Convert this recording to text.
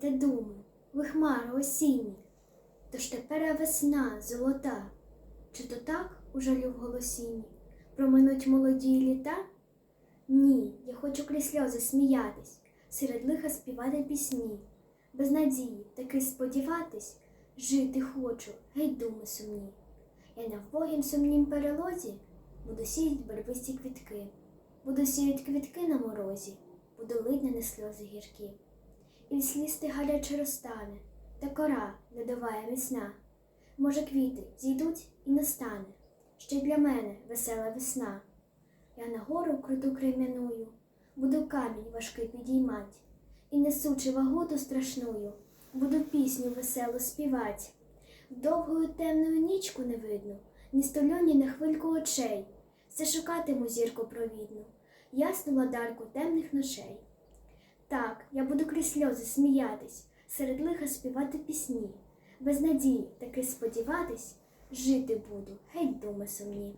та думи, ви хмари осінні, Тож тепер весна золота, чи то так у жалю в голосінні проминуть молоді літа? Ні, я хочу крізь сльози сміятись, серед лиха співати пісні, без надії таки сподіватись, жити хочу, геть думи сумні. Я на вбогім сумнім перелозі буду сіять барвисті квітки, буду сіять квітки на морозі, буду лить на сльози гіркі. І від слізти гаряче розтане, та кора ледовая міцна. Може, квіти зійдуть і настане, ще й для мене весела весна. Я на гору круту крем'яную, буду камінь важкий підіймать, і несучи ваготу страшную, буду пісню веселу співать. Довгою темною нічку не видно, ні стольоні на хвильку очей. Все шукатиму зірку провідну, ясну ладарку темних ночей. Я буду крізь сльози сміятись, серед лиха співати пісні, без надії таки сподіватись, жити буду, геть думи сумні.